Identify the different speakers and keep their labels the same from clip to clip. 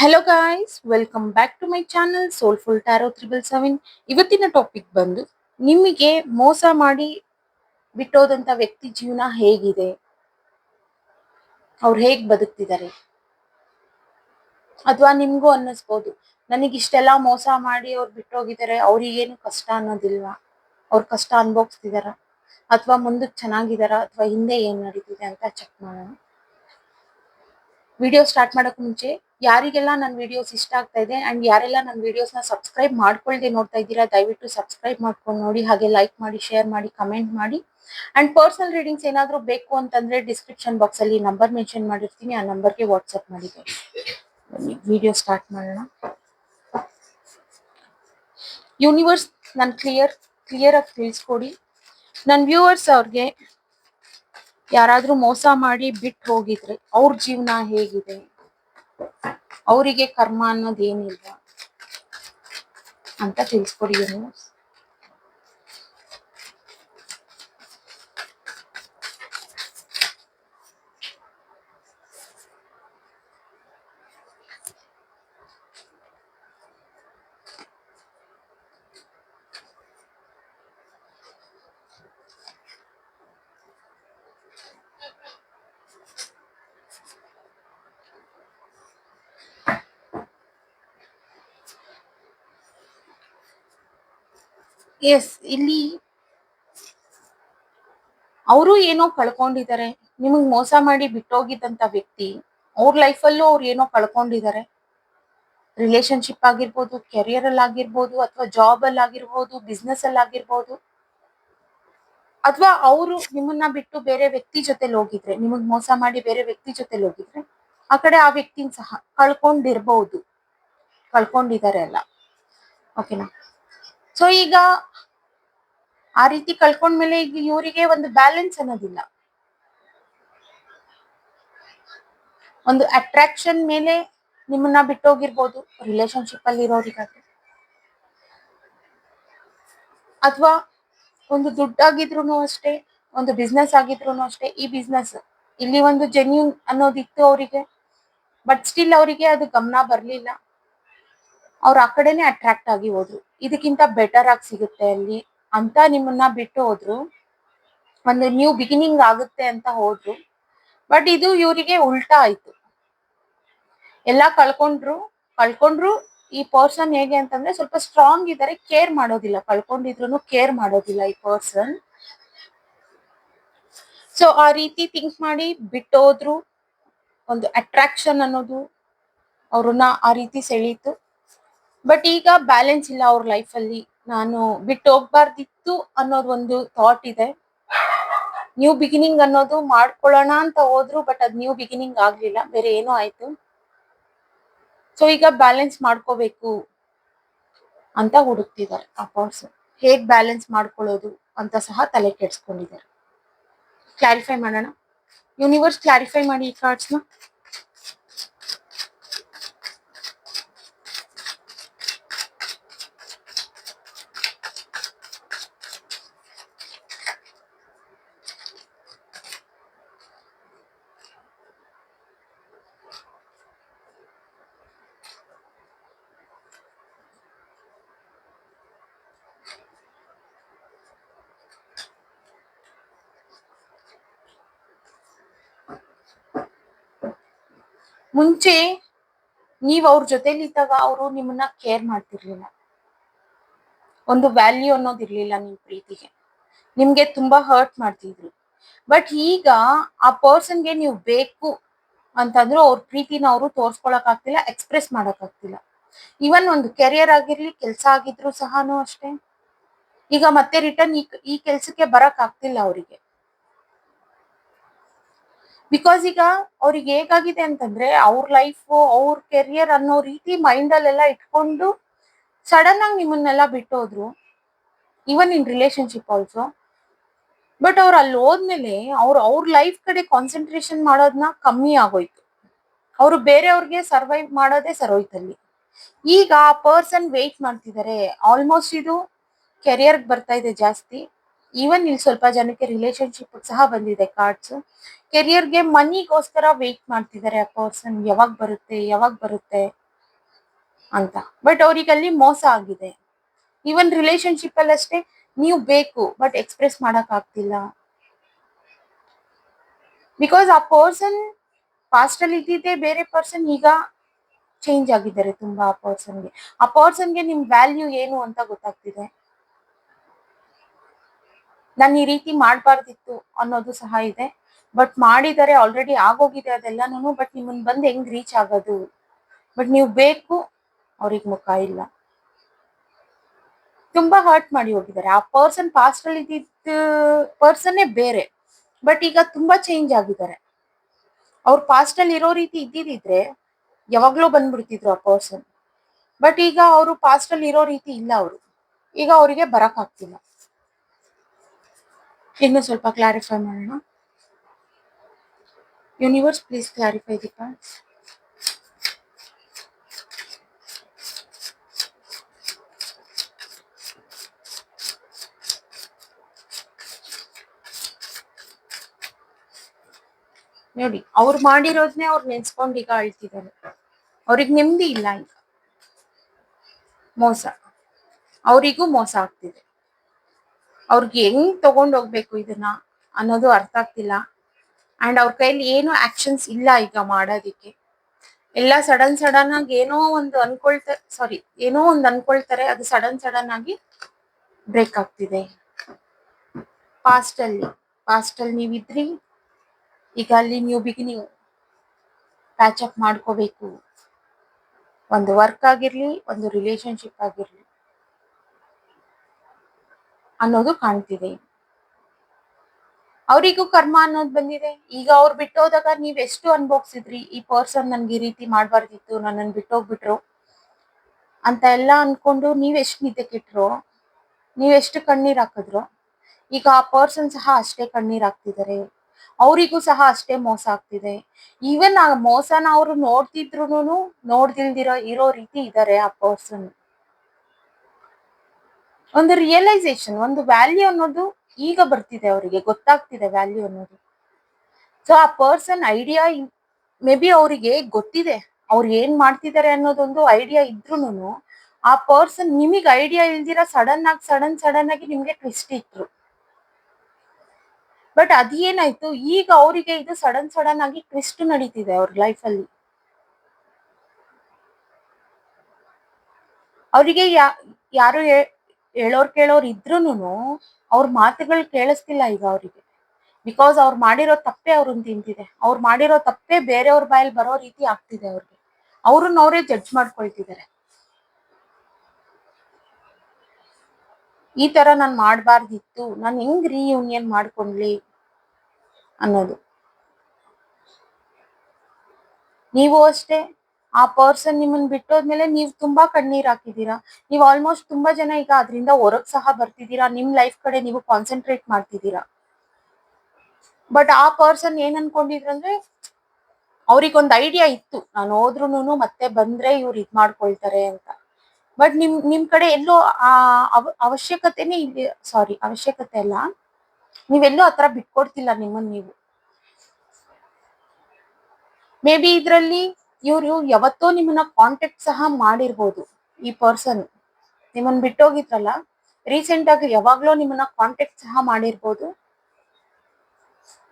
Speaker 1: Hello guys welcome back to my channel soulful tarot triple seven ಇವತ್ತಿನ topic ಬಂದು ನಿಮಗೆ ಮೋಸ ಮಾಡಿ ಬಿಟ್ಟೋದಂತ ವ್ಯಕ್ತಿ ಜೀವನ ಹೇಗಿದೆ? ಅವ್ರು ಹೇಗೆ ಬದುಕ್ತಿದ್ದಾರೆ? ಅಥವಾ ನಿಮಗೂ ಅನ್ನಿಸ್ಬೋದು. ನನಗೆ ಇಷ್ಟೆಲ್ಲ ಮೋಸ ಮಾಡಿ ಅವ್ರು ಬಿಟ್ಟೋಗಿದ್ದಾರೆ ಅವ್ರಿಗೇನು ಕಷ್ಟ ಅನ್ನೋದಿಲ್ವಾ? ಅವ್ರ ಕಷ್ಟ ಅನುಭವಿಸ್ತಿದಾರ? ಅಥವಾ ಮುಂದಕ್ಕೆ ಚೆನ್ನಾಗಿದಾರ? ಅಥವಾ ಹಿಂದೆ ಏನು ನಡೀತಿದೆ ಅಂತ ಚೆಕ್ ಮಾಡೋಣ. ವಿಡಿಯೋ ಸ್ಟಾರ್ಟ್ ಮಾಡಕ್ ಮುಂಚೆ, ಯಾರಿಗೆಲ್ಲ ನನ್ನ ವಿಡಿಯೋಸ್ ಇಷ್ಟ ಆಗ್ತಾ ಇದೆ ಅಂಡ್ ಯಾರೆಲ್ಲ ನನ್ನ ವಿಡಿಯೋಸ್ನ ಸಬ್ಸ್ಕ್ರೈಬ್ ಮಾಡ್ಕೊಳ್ದೆ ನೋಡ್ತಾ ಇದ್ದೀರಾ, ದಯವಿಟ್ಟು ಸಬ್ಸ್ಕ್ರೈಬ್ ಮಾಡ್ಕೊಂಡು ನೋಡಿ, ಹಾಗೆ ಲೈಕ್ ಮಾಡಿ ಶೇರ್ ಮಾಡಿ ಕಮೆಂಟ್ ಮಾಡಿ. ಅಂಡ್ ಪರ್ಸನಲ್ ರೀಡಿಂಗ್ಸ್ ಏನಾದರೂ ಬೇಕು ಅಂತಂದ್ರೆ ಡಿಸ್ಕ್ರಿಪ್ಷನ್ ಬಾಕ್ಸ್ ಅಲ್ಲಿ ನಂಬರ್ ಮೆನ್ಷನ್ ಮಾಡಿರ್ತೀನಿ, ಆ ನಂಬರ್ಗೆ ವಾಟ್ಸ್ಆಪ್ ಮಾಡಿದೆ. ವಿಡಿಯೋ ಸ್ಟಾರ್ಟ್ ಮಾಡೋಣ. ಯೂನಿವರ್ಸ್ ನಾನು ಕ್ಲಿಯರ್ ಕ್ಲಿಯರ್ ಆಗಿ ತಿಳಿಸ್ಕೊಡಿ. ನನ್ನ ವ್ಯೂವರ್ಸ್ ಅವ್ರಿಗೆ ಯಾರಾದ್ರೂ ಮೋಸ ಮಾಡಿ ಬಿಟ್ಟು ಹೋಗಿದ್ರೆ ಅವ್ರ ಜೀವನ ಹೇಗಿದೆ? ಅವರಿಗೆ ಕರ್ಮ ಅನ್ನೋದೇನಿಲ್ಲ ಅಂತ ತಿಳಿಸ್ಕೊಡಿ ಯೂನಿವರ್ಸ್ ಎಸ್ ಇಲ್ಲಿ ಅವರು ಏನೋ ಕಳ್ಕೊಂಡಿದ್ದಾರೆ ನಿಮಗ್ ಮೋಸ ಮಾಡಿ ಬಿಟ್ಟೋಗಿದ್ದಂತ ವ್ಯಕ್ತಿ, ಅವ್ರ ಲೈಫಲ್ಲೂ ಅವ್ರು ಏನೋ ಕಳ್ಕೊಂಡಿದ್ದಾರೆ ರಿಲೇಶನ್ಶಿಪ್ ಆಗಿರ್ಬೋದು ಕೆರಿಯರ್ ಅಲ್ಲಿ ಆಗಿರ್ಬೋದು, ಅಥವಾ ಜಾಬ್ ಅಲ್ಲಿ ಆಗಿರ್ಬೋದು ಬಿಸ್ನೆಸ್ ಅಲ್ಲಿ ಆಗಿರ್ಬೋದು. ಅಥವಾ ಅವರು ನಿಮ್ಮನ್ನ ಬಿಟ್ಟು ಬೇರೆ ವ್ಯಕ್ತಿ ಜೊತೆಲಿ ಹೋಗಿದ್ರೆ, ನಿಮಗ್ ಮೋಸ ಮಾಡಿ ಬೇರೆ ವ್ಯಕ್ತಿ ಜೊತೆಲಿ ಹೋಗಿದ್ರೆ, ಆ ಕಡೆ ಆ ವ್ಯಕ್ತಿನ ಸಹ ಕಳ್ಕೊಂಡಿರ್ಬಹುದು ಕಳ್ಕೊಂಡಿದ್ದಾರೆ ಅಲ್ಲ. ಓಕೆನಾ ಸೊ ಈಗ ಆ ರೀತಿ ಕಳ್ಕೊಂಡ್ಮೇಲೆ ಈಗ ಇವರಿಗೆ ಒಂದು ಬ್ಯಾಲೆನ್ಸ್ ಅನ್ನೋದಿಲ್ಲ. ಒಂದು ಅಟ್ರಾಕ್ಷನ್ ಮೇಲೆ ನಿಮ್ಮನ್ನ ಬಿಟ್ಟೋಗಿರ್ಬೋದು ರಿಲೇಶನ್ಶಿಪ್ ಅಲ್ಲಿ ಇರೋರಿಗಾದ್ರೆ. ಅಥವಾ ಒಂದು ದುಡ್ಡಾಗಿದ್ರು ಅಷ್ಟೇ, ಒಂದು ಬಿಸ್ನೆಸ್ ಆಗಿದ್ರು ಅಷ್ಟೇ, ಈ ಬಿಸ್ನೆಸ್ ಇಲ್ಲಿ ಒಂದು ಜೆನ್ಯೂನ್ ಅನ್ನೋದಿತ್ತು ಅವರಿಗೆ ಬಟ್ ಸ್ಟಿಲ್ ಅವರಿಗೆ ಅದು ಗಮನ ಬರ್ಲಿಲ್ಲ. ಅವ್ರು ಆ ಕಡೆನೆ ಅಟ್ರಾಕ್ಟ್ ಆಗಿ ಹೋದ್ರು. ಇದಕ್ಕಿಂತ ಬೆಟರ್ ಆಗಿ ಸಿಗುತ್ತೆ ಅಲ್ಲಿ ಅಂತ ನಿಮ್ಮನ್ನ ಬಿಟ್ಟು ಹೋದ್ರು. ಒಂದು ನ್ಯೂ ಬಿಗಿನಿಂಗ್ ಆಗುತ್ತೆ ಅಂತ ಹೋದ್ರು. ಬಟ್ ಇದು ಇವರಿಗೆ ಉಲ್ಟಾ ಆಯ್ತು. ಎಲ್ಲ ಕಳ್ಕೊಂಡ್ರು ಕಳ್ಕೊಂಡ್ರು ಈ ಪರ್ಸನ್ ಹೇಗೆ ಅಂತಂದ್ರೆ ಸ್ವಲ್ಪ ಸ್ಟ್ರಾಂಗ್ ಇದ್ದಾರೆ ಕೇರ್ ಮಾಡೋದಿಲ್ಲ. ಕಳ್ಕೊಂಡಿದ್ರು ಕೇರ್ ಮಾಡೋದಿಲ್ಲ ಈ ಪರ್ಸನ್ ಸೊ ಆ ರೀತಿ ಥಿಂಕ್ ಮಾಡಿ ಬಿಟ್ಟೋದ್ರು ಒಂದು ಅಟ್ರಾಕ್ಷನ್ ಅನ್ನೋದು ಅವ್ರನ್ನ ಆ ರೀತಿ ಸೆಳೀತು. ಬಟ್ ಈಗ ಬ್ಯಾಲೆನ್ಸ್ ಇಲ್ಲ ಅವ್ರ ಲೈಫಲ್ಲಿ ನಾನು ಬಿಟ್ಟು ಹೋಗ್ಬಾರ್ದಿತ್ತು ಅನ್ನೋದು ಒಂದು ಥಾಟ್ ಇದೆ. ನ್ಯೂ ಬಿಗಿನಿಂಗ್ ಅನ್ನೋದು ಮಾಡ್ಕೊಳ್ಳೋಣ ಅಂತ ಹೋದ್ರು ಬಟ್ ಅದ್ ನ್ಯೂ ಬಿಗಿನಿಂಗ್ ಆಗ್ಲಿಲ್ಲ. ಬೇರೆ ಏನೋ ಆಯ್ತು. ಸೊ ಈಗ ಬ್ಯಾಲೆನ್ಸ್ ಮಾಡ್ಕೋಬೇಕು ಅಂತ ಹುಡುಕ್ತಿದ್ದಾರೆ ಆ ಹೇಗ್ ಬ್ಯಾಲೆನ್ಸ್ ಮಾಡ್ಕೊಳ್ಳೋದು ಅಂತ ಸಹ ತಲೆ ಕೆಡ್ಸ್ಕೊಂಡಿದ್ದಾರೆ. ಕ್ಲಾರಿಫೈ ಮಾಡೋಣ. ಯೂನಿವರ್ಸ್ ಕ್ಲಾರಿಫೈ ಮಾಡಿ ಈ ಕಾರ್ಡ್ಸ್ನ ಮುಂಚೆ ನೀವ್ ಅವ್ರ ಜೊತೆಲಿ ಇದ್ದಾಗ ಅವರು ನಿಮ್ಮನ್ನ ಕೇರ್ ಮಾಡ್ತಿರ್ಲಿಲ್ಲ. ಒಂದು ವ್ಯಾಲ್ಯೂ ಅನ್ನೋದು ಇರಲಿಲ್ಲ ನಿಮ್ ಪ್ರೀತಿಗೆ. ನಿಮ್ಗೆ ತುಂಬಾ ಹರ್ಟ್ ಮಾಡ್ತಿದ್ರು. ಬಟ್ ಈಗ ಆ ಪರ್ಸನ್ಗೆ ನೀವು ಬೇಕು ಅಂತಂದ್ರೂ ಅವ್ರ ಪ್ರೀತಿನ ಅವರು ತೋರ್ಸ್ಕೊಳಕ್ ಆಗ್ತಿಲ್ಲ, ಎಕ್ಸ್ಪ್ರೆಸ್ ಮಾಡಕ್ ಆಗ್ತಿಲ್ಲ. ಇವನ್ ಒಂದು ಕೆರಿಯರ್ ಆಗಿರ್ಲಿ, ಕೆಲ್ಸ ಆಗಿದ್ರು ಸಹನು ಅಷ್ಟೇ. ಈಗ ಮತ್ತೆ ರಿಟರ್ನ್ ಈ ಈ ಕೆಲ್ಸಕ್ಕೆ ಬರಕ್ ಆಗ್ತಿಲ್ಲ ಅವರಿಗೆ. ಬಿಕಾಸ್ ಈಗ ಅವ್ರಿಗೆ ಹೇಗಾಗಿದೆ ಅಂತಂದ್ರೆ ಅವ್ರ ಲೈಫ್ ಅವ್ರ ಕೆರಿಯರ್ ಅನ್ನೋ ರೀತಿ ಮೈಂಡ್ ಅಲ್ಲೆಲ್ಲ ಇಟ್ಕೊಂಡು ಸಡನ್ ಆಗಿ ನಿಮ್ಮನ್ನೆಲ್ಲ ಬಿಟ್ಟೋದ್ರು even in relationship also but ಅವ್ರು ಅಲ್ಲಿ ಹೋದ್ಮೇಲೆ ಅವ್ರು, ಅವ್ರ ಲೈಫ್ ಕಡೆ ಕಾನ್ಸಂಟ್ರೇಷನ್ ಮಾಡೋದನ್ನ ಕಮ್ಮಿ ಆಗೋಯ್ತು. ಅವರು ಬೇರೆಯವ್ರಿಗೆ ಸರ್ವೈವ್ ಮಾಡೋದೇ ಸರೋಯ್ತಲ್ಲಿ ಈಗ ಆ ಪರ್ಸನ್ ವೆಯ್ಟ್ ಮಾಡ್ತಿದ್ದಾರೆ ಆಲ್ಮೋಸ್ಟ್ ಇದು ಕೆರಿಯರ್ ಬರ್ತಾ ಇದೆ ಜಾಸ್ತಿ. ಈವನ್ ಇಲ್ಲಿ ಸ್ವಲ್ಪ ಜನಕ್ಕೆ ರಿಲೇಶನ್ಶಿಪ್ ಸಹ ಬಂದಿದೆ ಕಾರ್ಡ್ಸ್ ಕೆರಿಯರ್ಗೆ ಮನಿಗೋಸ್ಕರ ವೆಯ್ಟ್ ಮಾಡ್ತಿದ್ದಾರೆ ಆ ಪರ್ಸನ್ ಯಾವಾಗ ಬರುತ್ತೆ ಯಾವಾಗ ಬರುತ್ತೆ ಅಂತ. ಬಟ್ ಅವ್ರಿಗೆ ಮೋಸ ಆಗಿದೆ. ಈವನ್ ರಿಲೇಶನ್ಶಿಪ್ ಅಲ್ಲಿ ಅಷ್ಟೇ ನೀವು ಬೇಕು ಬಟ್ ಎಕ್ಸ್ಪ್ರೆಸ್ ಮಾಡಕ್ ಆಗ್ತಿಲ್ಲ. ಬಿಕಾಸ್ ಆ ಪರ್ಸನ್ ಪಾಸ್ಟ್ ಅಲ್ಲಿ ಇದ್ದಿದ್ದೆ ಬೇರೆ ಪರ್ಸನ್ ಈಗ ಚೇಂಜ್ ಆಗಿದ್ದಾರೆ ತುಂಬಾ ಆ ಪರ್ಸನ್ಗೆ ಆ ಪರ್ಸನ್ಗೆ ನಿಮ್ ವ್ಯಾಲ್ಯೂ ಏನು ಅಂತ ಗೊತ್ತಾಗ್ತಿದೆ. ನಾನು ಈ ರೀತಿ ಮಾಡಬಾರ್ದಿತ್ತು ಅನ್ನೋದು ಸಹ ಇದೆ. ಬಟ್ ಮಾಡಿದರೆ ಆಲ್ರೆಡಿ ಆಗೋಗಿದೆ ಅದೆಲ್ಲಾನು ಬಟ್ ನಿಮ್ಮನ್ ಬಂದು ಹೆಂಗ್ ರೀಚ್ ಆಗೋದು? ಬಟ್ ನೀವು ಬೇಕು, ಅವ್ರಿಗೆ ಮುಖ ಇಲ್ಲ. ತುಂಬಾ ಹರ್ಟ್ ಮಾಡಿ ಹೋಗಿದ್ದಾರೆ. ಆ ಪರ್ಸನ್ ಪಾಸ್ಟ್ ಅಲ್ಲಿ ಇದ್ದಿದ್ದ ಪರ್ಸನ್ನೇ ಬೇರೆ. ಬಟ್ ಈಗ ತುಂಬಾ ಚೇಂಜ್ ಆಗಿದ್ದಾರೆ. ಅವ್ರ ಪಾಸ್ಟ್ ಅಲ್ಲಿ ಇರೋ ರೀತಿ ಇದ್ದಿದ್ರೆ ಯಾವಾಗ್ಲೂ ಬಂದ್ಬಿಡ್ತಿದ್ರು ಆ ಪರ್ಸನ್ ಬಟ್ ಈಗ ಅವರು ಪಾಸ್ಟ್ ಅಲ್ಲಿ ಇರೋ ರೀತಿ ಇಲ್ಲ ಅವರು. ಈಗ ಅವರಿಗೆ ಬರಕ್ ಆಗ್ತಿಲ್ಲ. ಇನ್ನು ಸ್ವಲ್ಪ ಕ್ಲಾರಿಫೈ ಮಾಡೋಣ. Universe please clarify the parts. ನೋಡಿ, ಅವ್ರು ಮಾಡಿರೋದ್ನೇ ಅವ್ರು ನೆನ್ಸ್ಕೊಂಡು ಈಗ ಅಳ್ತಿದ್ದಾರೆ. ಅವ್ರಿಗೆ ನೆಮ್ಮದಿ ಇಲ್ಲ ಈಗ. ಮೋಸ. ಅವರಿಗೂ ಮೋಸ ಆಗ್ತಿದೆ. ಅವ್ರಿಗೆ ಹೆಂಗ್ ತಗೊಂಡೋಗ್ಬೇಕು ಇದನ್ನ ಅನ್ನೋದು ಅರ್ಥ ಆಗ್ತಿಲ್ಲ. ಅಂಡ್ ಅವ್ರ ಕೈಯಲ್ಲಿ ಏನು ಆಕ್ಷನ್ಸ್ ಇಲ್ಲ ಈಗ ಮಾಡೋದಿಕ್ಕೆ. ಎಲ್ಲ ಸಡನ್ ಸಡನ್ ಆಗಿ ಏನೋ ಒಂದು ಅನ್ಕೊಳ್ತಾರೆ ಸಾರಿ ಏನೋ ಒಂದು ಅನ್ಕೊಳ್ತಾರೆ, ಅದು ಸಡನ್ ಸಡನ್ ಆಗಿ ಬ್ರೇಕ್ ಆಗ್ತಿದೆ. ಪಾಸ್ಟ್ ಅಲ್ಲಿ ನೀವಿದ್ರಿ, ಈಗ ಅಲ್ಲಿ ನೀವು ಬಿಗಿನಿಂಗ್ ಪ್ಯಾಚ್ ಅಪ್ ಮಾಡ್ಕೋಬೇಕು. ಒಂದು ವರ್ಕ್ ಆಗಿರ್ಲಿ, ಒಂದು ರಿಲೇಶನ್ಶಿಪ್ ಆಗಿರ್ಲಿ ಅನ್ನೋದು ಕಾಣ್ತಿದೆ. ಅವರಿಗೂ ಕರ್ಮ ಅನ್ನೋದು ಬಂದಿದೆ. ಈಗ ಅವ್ರು ಬಿಟ್ಟೋದಾಗ ನೀವ್ ಎಷ್ಟು ಅನ್ಭೋಗ್ಸಿದ್ರಿ ಈ ಪರ್ಸನ್ ನನ್ಗೆ ಈ ರೀತಿ ಮಾಡ್ಬಾರ್ದಿತ್ತು ನನ್ನನ್ನು ಬಿಟ್ಟೋಗ್ಬಿಟ್ರು ಅಂತ ಎಲ್ಲ ಅನ್ಕೊಂಡು ನೀವ್ ಎಷ್ಟು ನಿದ್ದೆ ಕೆಟ್ರು, ನೀವ್ ಎಷ್ಟು ಕಣ್ಣೀರ್ ಹಾಕಿದ್ರು, ಈಗ ಆ ಪರ್ಸನ್ ಸಹ ಅಷ್ಟೇ ಕಣ್ಣೀರ್ ಹಾಕ್ತಿದ್ದಾರೆ ಅವರಿಗೂ ಸಹ ಅಷ್ಟೇ ಮೋಸ ಆಗ್ತಿದೆ. ಈವನ್ ಆ ಮೋಸನ ಅವರು ನೋಡ್ತಿದ್ರು ನೋಡ್ದಿಲ್ದಿರೋ, ಇರೋ ರೀತಿ ಇದ್ದಾರೆ ಆ ಪರ್ಸನ್ ಒಂದು ರಿಯಲೈಸೇಷನ್ ಒಂದು ವ್ಯಾಲ್ಯೂ ಅನ್ನೋದು ಈಗ ಬರ್ತಿದೆ ಅವರಿಗೆ, ಗೊತ್ತಾಗ್ತಿದೆ ವ್ಯಾಲ್ಯೂ ಅನ್ನೋದು. ಸೊ ಆ ಪರ್ಸನ್ ಐಡಿಯಾ ಮೇ ಬಿ ಅವರಿಗೆ ಗೊತ್ತಿದೆ, ಅವ್ರು ಏನ್ ಮಾಡ್ತಿದ್ದಾರೆ ಅನ್ನೋದೊಂದು ಐಡಿಯಾ ಇದ್ರೂನು ಆ ಪರ್ಸನ್ ನಿಮಗೆ ಐಡಿಯಾ ಇಲ್ದಿರ ಸಡನ್ ಆಗಿ ಸಡನ್ ಸಡನ್ ಆಗಿ ನಿಮ್ಗೆ ಟ್ವಿಸ್ಟ್ ಇಟ್ರು ಬಟ್ ಅದೇನಾಯ್ತು ಈಗ ಅವರಿಗೆ ಇದು ಸಡನ್ ಸಡನ್ ಆಗಿ ಟ್ವಿಸ್ಟ್ ನಡೀತಿದೆ ಅವ್ರ ಲೈಫ್ ಅಲ್ಲಿ. ಅವರಿಗೆ ಯಾರು ಹೇಳೋರ್ ಕೇಳೋರ್ ಇದ್ರೂನು ಅವ್ರ ಮಾತುಗಳು ಕೇಳಿಸ್ತಿಲ್ಲ ಈಗ ಅವರಿಗೆ. ಬಿಕಾಸ್ ಅವ್ರು ಮಾಡಿರೋ ತಪ್ಪೇ ಅವ್ರನ್ನ ತಿಂತಿದೆ ಅವ್ರು ಮಾಡಿರೋ ತಪ್ಪೇ ಬೇರೆಯವ್ರ ಬಾಯಲ್ಲಿ ಬರೋ ರೀತಿ ಆಗ್ತಿದೆ ಅವ್ರಿಗೆ. ಅವ್ರನ್ನ ಅವರೇ ಜಡ್ಜ್ ಮಾಡ್ಕೊಳ್ತಿದ್ದಾರೆ. ಈ ತರ ನಾನು ಮಾಡಬಾರ್ದಿತ್ತು. ನಾನು ಹೆಂಗ್ ರೀಯೂನಿಯನ್ ಮಾಡ್ಕೊಂಡ್ಲಿ ಅನ್ನೋದು. ನೀವು ಅಷ್ಟೇ ಆ ಪರ್ಸನ್ ನಿಮ್ಮನ್ನ ಬಿಟ್ಟೋದ್ಮೇಲೆ ನೀವು ತುಂಬಾ ಕಣ್ಣೀರ್ ಹಾಕಿದೀರಾ ನೀವು ಆಲ್ಮೋಸ್ಟ್ ತುಂಬಾ ಜನ ಈಗ ಅದರಿಂದ ಹೊರಗ್ ಸಹ ಬರ್ತಿದ್ದೀರಾ? ನಿಮ್ ಲೈಫ್ ಕಡೆ ನೀವು ಕಾನ್ಸಂಟ್ರೇಟ್ ಮಾಡ್ತಿದ್ದೀರಾ? ಬಟ್ ಆ ಪರ್ಸನ್ ಏನ್ ಅನ್ಕೊಂಡಿದ್ರಂದ್ರೆ ಅವ್ರಿಗೊಂದ್ ಐಡಿಯಾ ಇತ್ತು. ನಾನು ಹೋದ್ರುನು ಮತ್ತೆ ಬಂದ್ರೆ ಇವ್ರು ಇದ್ ಮಾಡ್ಕೊಳ್ತಾರೆ ಅಂತ. ಬಟ್ ನಿಮ್ ನಿಮ್ ಕಡೆ ಎಲ್ಲೋ ಆ ಅವಶ್ಯಕತೆನೆ ಇಲ್ಲಿ ಸಾರಿ ಅವಶ್ಯಕತೆ ಅಲ್ಲ. ನೀವೆಲ್ಲೋ ಆತರ ಬಿಟ್ಕೊಡ್ತಿಲ್ಲ ನಿಮ್ಮನ್ನ ನೀವು. ಮೇ ಬಿ ಇದ್ರಲ್ಲಿ ಇವ್ರು ಯಾವತ್ತೋ ನಿಮ್ಮನ್ನ ಕಾಂಟ್ಯಾಕ್ಟ್ ಸಹ ಮಾಡಿರ್ಬೋದು ಈ ಪರ್ಸನ್ ನಿಮ್ಮನ್ನ ಬಿಟ್ಟೋಗಿದ್ರಲ್ಲ ರೀಸೆಂಟ್ ಆಗಿ ಯಾವಾಗ್ಲೋ ನಿಮ್ಮನ್ನ ಕಾಂಟ್ಯಾಕ್ಟ್ ಸಹ ಮಾಡಿರ್ಬೋದು.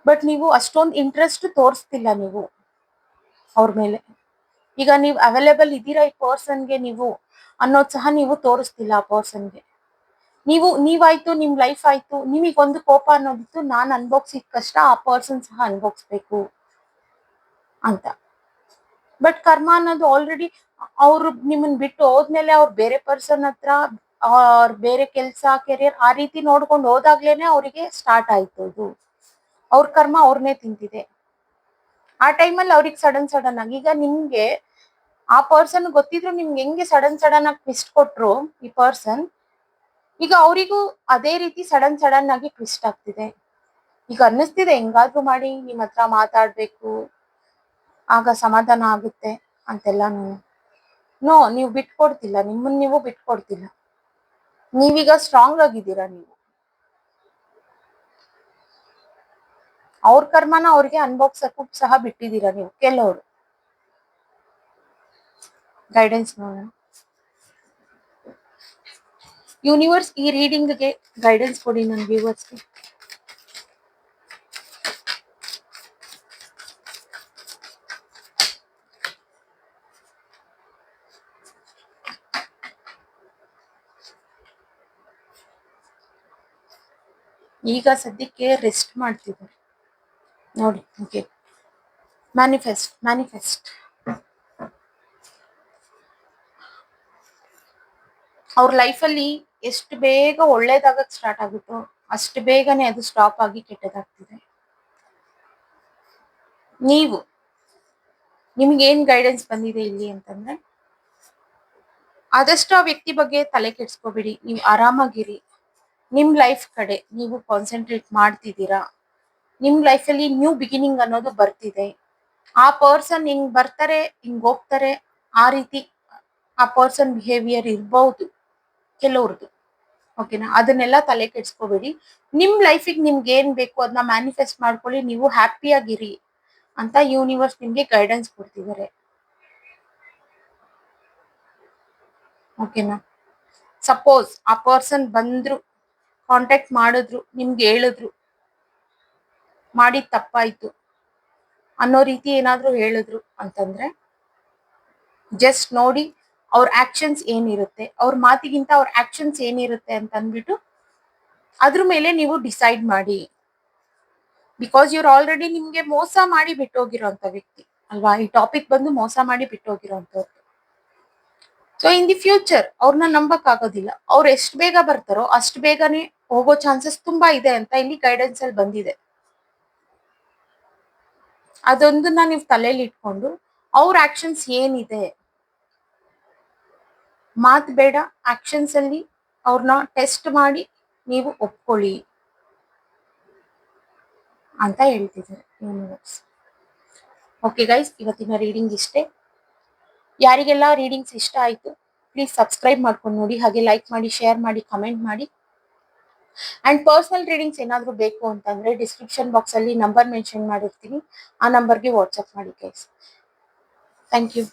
Speaker 1: ಬಟ್ ನೀವು ಅಷ್ಟೊಂದು ಇಂಟ್ರೆಸ್ಟ್ ತೋರಿಸ್ತಿಲ್ಲ ನೀವು ಅವ್ರ ಮೇಲೆ. ಈಗ ನೀವು ಅವೈಲೇಬಲ್ ಇದ್ದೀರಾ ಈ ಪರ್ಸನ್ಗೆ ನೀವು ಅನ್ನೋದು ಸಹ ನೀವು ತೋರಿಸ್ತಿಲ್ಲ ಆ ಪರ್ಸನ್ಗೆ ನೀವು, ನೀವಾಯ್ತು, ನಿಮ್ ಲೈಫ್ ಆಯ್ತು, ನಿಮಗೊಂದು ಕೋಪ ಅನ್ನೋದಿತ್ತು, ನಾನು ಅನ್ಭೋಗ್ಸಿದ ಕಷ್ಟ, ಆ ಪರ್ಸನ್ ಸಹ ಅನ್ಭೋಗ್ಸ್ಬೇಕು ಅಂತ. ಬಟ್ ಕರ್ಮ ಅನ್ನೋದು ಆಲ್ರೆಡಿ ಅವ್ರು ನಿಮ್ಮನ್ ಬಿಟ್ಟು ಹೋದ್ಮೇಲೆ ಅವ್ರು ಬೇರೆ ಪರ್ಸನ್ ಹತ್ರ, ಅವ್ರ ಬೇರೆ ಕೆಲ್ಸ ಕೆರಿಯರ್ ಆ ರೀತಿ ನೋಡ್ಕೊಂಡು ಹೋದಾಗ್ಲೇನೆ ಅವರಿಗೆ ಸ್ಟಾರ್ಟ್ ಆಯ್ತು ಅದು. ಅವ್ರ ಕರ್ಮ ಅವ್ರನ್ನೇ ತಿಂತಿದೆ. ಆ ಟೈಮಲ್ಲಿ ಅವ್ರಿಗೆ ಸಡನ್ ಸಡನ್ ಆಗಿ ಈಗ ನಿಮ್ಗೆ ಆ ಪರ್ಸನ್ ಗೊತ್ತಿದ್ರು ನಿಮ್ಗೆ ಹೆಂಗೆ ಸಡನ್ ಸಡನ್ ಆಗಿ ಟ್ವಿಸ್ಟ್ ಕೊಟ್ರು ಈ ಪರ್ಸನ್ ಈಗ ಅವರಿಗೂ ಅದೇ ರೀತಿ ಸಡನ್ ಸಡನ್ ಆಗಿ ಟ್ವಿಸ್ಟ್ ಆಗ್ತಿದೆ. ಈಗ ಅನ್ನಿಸ್ತಿದೆ, ಹೆಂಗಾದ್ರೂ ಮಾಡಿ ನಿಮ್ಮ ಹತ್ರ ಮಾತಾಡ್ಬೇಕು ಆಗ ಸಮಾಧಾನ ಆಗುತ್ತೆ ಅಂತೆಲ್ಲ ನೋ ನೀವು ಬಿಟ್ಕೊಡ್ತಿಲ್ಲ. ನಿಮ್ಮನ್ನ ನೀವು ಬಿಟ್ಕೊಡ್ತಿಲ್ಲ. ನೀವೀಗ ಸ್ಟ್ರಾಂಗ್ ಆಗಿದ್ದೀರಾ ನೀವು. ಅವ್ರ ಕರ್ಮನ ಅವ್ರಿಗೆ ಅನ್ಬೋಗ್ಸಕ್ಕೂ ಸಹ ಬಿಟ್ಟಿದ್ದೀರಾ ನೀವು ಕೆಲವರು ಗೈಡೆನ್ಸ್ ನೋಡೋಣ. ಯೂನಿವರ್ಸ್ ಈ ರೀಡಿಂಗ್ಗೆ ಗೈಡೆನ್ಸ್ ಕೊಡಿ ನನ್ನ ವ್ಯೂವರ್ಸ್ಗೆ ಈಗ ಸದ್ಯಕ್ಕೆ ರೆಸ್ಟ್ ಮಾಡ್ತಿದ್ದಾರೆ. ನೋಡಿ ಓಕೆ ಮ್ಯಾನಿಫೆಸ್ಟ್ ಮ್ಯಾನಿಫೆಸ್ಟ್ ಅವ್ರ ಲೈಫಲ್ಲಿ ಎಷ್ಟು ಬೇಗ ಒಳ್ಳೇದಾಗಕ್ಕೆ ಸ್ಟಾರ್ಟ್ ಆಗುತ್ತೋ ಅಷ್ಟು ಬೇಗನೆ ಅದು ಸ್ಟಾಪ್ ಆಗಿ ಕೆಟ್ಟದಾಗ್ತಿದೆ. ನೀವು, ನಿಮ್ಗೆ ಏನ್ ಗೈಡೆನ್ಸ್ ಬಂದಿದೆ ಇಲ್ಲಿ ಅಂತಂದ್ರೆ, ಆದಷ್ಟು ಆ ವ್ಯಕ್ತಿ ಬಗ್ಗೆ ತಲೆ ಕೆಡ್ಸ್ಕೋಬೇಡಿ. ನೀವು ಆರಾಮಾಗಿರಿ. ನಿಮ್ ಲೈಫ್ ಕಡೆ ನೀವು ಕಾನ್ಸಂಟ್ರೇಟ್ ಮಾಡ್ತಿದ್ದೀರಾ? ನಿಮ್ ಲೈಫಲ್ಲಿ ನ್ಯೂ ಬಿಗಿನಿಂಗ್ ಅನ್ನೋದು ಬರ್ತಿದೆ. ಆ ಪರ್ಸನ್ ಹಿಂಗ್ ಬರ್ತಾರೆ, ಹಿಂಗ್ ಹೋಗ್ತಾರೆ, ಆ ರೀತಿ ಆ ಪರ್ಸನ್ ಬಿಹೇವಿಯರ್ ಇರ್ಬಹುದು ಕೆಲವ್ರದ್ದು ಓಕೆನಾ ಅದನ್ನೆಲ್ಲ ತಲೆ ಕೆಡ್ಸ್ಕೋಬೇಡಿ. ನಿಮ್ ಲೈಫಿಗೆ ನಿಮ್ಗೆ ಏನ್ ಬೇಕು ಅದನ್ನ ಮ್ಯಾನಿಫೆಸ್ಟ್ ಮಾಡ್ಕೊಳ್ಳಿ, ನೀವು ಹ್ಯಾಪಿಯಾಗಿರಿ ಅಂತ ಯೂನಿವರ್ಸ್ ನಿಮ್ಗೆ ಗೈಡೆನ್ಸ್ ಕೊಡ್ತಿದ್ದಾರೆ. ಓಕೆನಾ ಸಪೋಸ್ ಆ ಪರ್ಸನ್ ಬಂದ್ರು ಕಾಂಟ್ಯಾಕ್ಟ್ ಮಾಡಿದ್ರು, ನಿಮ್ಗೆ ಹೇಳಿದ್ರು. ಮಾಡಿದ ತಪ್ಪಾಯ್ತು. ಅನ್ನೋ ರೀತಿ ಏನಾದರೂ ಹೇಳಿದ್ರು ಅಂತಂದ್ರೆ ಜಸ್ಟ್ ನೋಡಿ ಅವ್ರ ಆಕ್ಷನ್ಸ್ ಏನಿರುತ್ತೆ, ಅವ್ರ ಮಾತಿಗಿಂತ ಅವ್ರ ಆಕ್ಷನ್ಸ್ ಏನಿರುತ್ತೆ ಅಂತ ಅಂದ್ಬಿಟ್ಟು ಅದ್ರ ಮೇಲೆ ನೀವು ಡಿಸೈಡ್ ಮಾಡಿ. ಬಿಕಾಸ್ ಇವ್ರು ಆಲ್ರೆಡಿ ನಿಮ್ಗೆ ಮೋಸ ಮಾಡಿ ಬಿಟ್ಟೋಗಿರೋಂಥ ವ್ಯಕ್ತಿ, ಅಲ್ವಾ? ಈ ಟಾಪಿಕ್ ಬಂದು ಮೋಸ ಮಾಡಿ ಬಿಟ್ಟೋಗಿರೋಂಥವ್ರು ಸೊ ಇನ್ ದಿ ಫ್ಯೂಚರ್ ಅವ್ರನ್ನ ನಂಬಕ್ ಆಗೋದಿಲ್ಲ ಅವ್ರು ಎಷ್ಟು ಬೇಗ ಬರ್ತಾರೋ ಅಷ್ಟು ಬೇಗನೆ ಹೋಗೋ ಚಾನ್ಸಸ್ ತುಂಬಾ ಇದೆ ಅಂತ ಇಲ್ಲಿ ಗೈಡೆನ್ಸ್ ಅಲ್ಲಿ ಬಂದಿದೆ. ಅದೊಂದನ್ನ ನೀವು ತಲೆಯಲ್ಲಿ ಇಟ್ಕೊಂಡು ಅವ್ರ ಆಕ್ಷನ್ಸ್ ಏನಿದೆ? ಮಾತ್ ಬೇಡ ಆಕ್ಷನ್ಸ್ ಅಲ್ಲಿ ಅವ್ರನ್ನ ಟೆಸ್ಟ್ ಮಾಡಿ ನೀವು ಒಪ್ಕೊಳ್ಳಿ. ಅಂತ ಹೇಳ್ತಿದ್ದಾರೆ ಯೂನಿವರ್ಸ್ ಓಕೆ ಗೈಸ್ ಇವತ್ತಿನ ರೀಡಿಂಗ್ ಇಷ್ಟೇ. ಯಾರಿಗೆಲ್ಲ ರೀಡಿಂಗ್ಸ್ ಇಷ್ಟ ಆಯ್ತು ಪ್ಲೀಸ್ ಸಬ್ಸ್ಕ್ರೈಬ್ ಮಾಡ್ಕೊಂಡು ನೋಡಿ. ಹಾಗೆ ಲೈಕ್ ಮಾಡಿ ಶೇರ್ ಮಾಡಿ ಕಮೆಂಟ್ ಮಾಡಿ. ಅಂಡ್ ಪರ್ಸನಲ್ ರೀಡಿಂಗ್ಸ್ ಏನಾದರೂ ಬೇಕು ಅಂತಂದ್ರೆ ಡಿಸ್ಕ್ರಿಪ್ಷನ್ ಬಾಕ್ಸ್ ಅಲ್ಲಿ ನಂಬರ್ ಮೆನ್ಷನ್ ಮಾಡಿರ್ತೀನಿ. ಆ ನಂಬರ್ಗೆ ವಾಟ್ಸಪ್ ಮಾಡಿ ಗೈಸ್ ಥ್ಯಾಂಕ್ ಯು